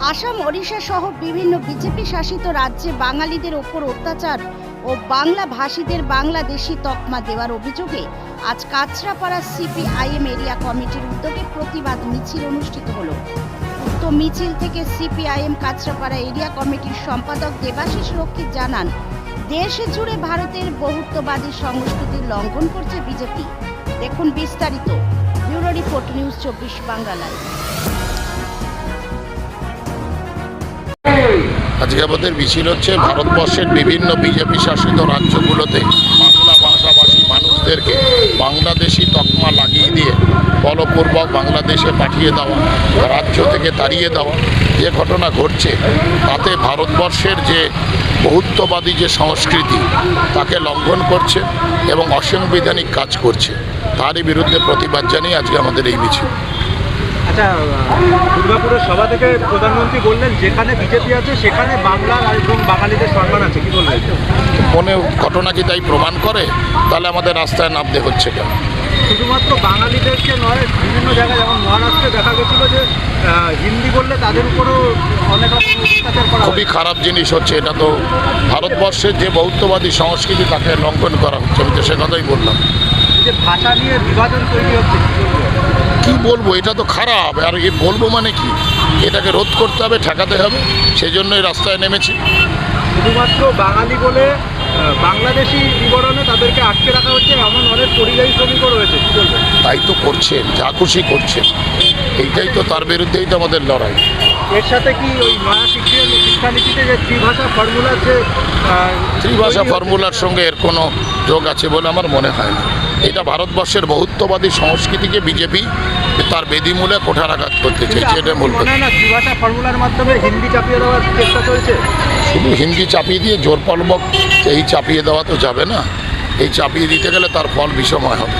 উড়িষ্যা সহ বিভিন্ন বিজেপি শাসিত রাজ্যে বাঙালিদের ওপর অত্যাচার ও বাংলা ভাষীদের বাংলাদেশি তকমা দেওয়ার অভিযোগে আজ কাছড়াপাড়া সিপিআইএম এরিয়া কমিটির উদ্যোগে প্রতিবাদ মিছিল অনুষ্ঠিত হলো। উক্ত মিছিল থেকে সিপিআইএম কাছড়াপাড়া এরিয়া কমিটির সম্পাদক দেবাশিস রক্ষিত জানান, দেশ জুড়ে ভারতের বহুত্ববাদী সংস্কৃতির লঙ্ঘন করছে বিজেপি। দেখুন বিস্তারিত, ব্যুরো রিপোর্ট নিউজ চব্বিশ বাংলা আজকে আমাদের মিছিল হচ্ছে ভারতবর্ষের বিভিন্ন বিজেপি শাসিত রাজ্যগুলোতে বাংলা ভাষাভাষী মানুষদেরকে বাংলাদেশি তকমা লাগিয়ে দিয়ে বলপূর্বক বাংলাদেশে পাঠিয়ে দেওয়া, রাজ্য থেকে তাড়িয়ে দেওয়া যে ঘটনা ঘটছে, তাতে ভারতবর্ষের যে বহুত্ববাদী যে সংস্কৃতি, তাকে লঙ্ঘন করছে এবং অসাংবিধানিক কাজ করছে। তারই বিরুদ্ধে প্রতিবাদ জানিয়ে আজকে আমাদের এই মিছিল। আচ্ছা দুর্গাপুরের সভা থেকে প্রধানমন্ত্রী বললেন যেখানে বিজেপি আছে সেখানে বাংলা এবং বাঙালিদের সম্মান আছে। কি বলবেন? মনে ঘটনা কি তাই প্রমাণ করে? তাহলে আমাদের রাস্তায় নামতে হচ্ছে কেন? শুধুমাত্র বাঙালিদেরকে নয় বিভিন্ন জায়গায় যেমন মহারাষ্ট্রে দেখা গেছিল যে হিন্দি বললে তাদের উপরও অনেক রকম অত্যাচার করা খুবই খারাপ জিনিস হচ্ছে এটা তো ভারতবর্ষের যে বৌদ্ধবাদী সংস্কৃতি তাকে লঙ্ঘন করা হচ্ছে। আমি তো সে কথাই বললাম। যে ভাষা নিয়ে বিভাজন তৈরি হচ্ছে কি বলব এটা তো খারাপ। আর এ বলব মানে কি? এটাকে রোধ করতে হবে ঠেকাতে হবে সেই জন্যই রাস্তায় নেমেছি। শুধুমাত্র বাঙালি বলে বাংলাদেশি বিবরণে তাদেরকে আটকে রাখা হচ্ছে এমন অনেক পরিযায়ী শ্রমিকও রয়েছে। কি বলবেন তাই তো করছেন যা খুশি করছেন। এইটাই তো তার বিরুদ্ধেই তো আমাদের লড়াই। এর সাথে কি ওই নয়া শিক্ষা শিক্ষানীতিতে যে ত্রিভাষা ফর্মুলার যে ত্রিভাষা ফর্মুলার সঙ্গে এর কোনো যোগ আছে বলে আমার মনে হয় না। এটা ভারতবর্ষের বহুত্ববাদী সংস্কৃতিকে বিজেপি তার বেদিমূলে কোঠারাঘাত করতে চাইছে এটা ত্রিভাষা ফর্মুলার মাধ্যমে হিন্দি চাপিয়ে দেওয়ার চেষ্টা চলছে? শুধু হিন্দি চাপিয়ে দিয়ে জোরপূর্বক এই চাপিয়ে দেওয়া তো যাবে না। এই চাপিয়ে দিতে গেলে তার ফল বিষময় হবে।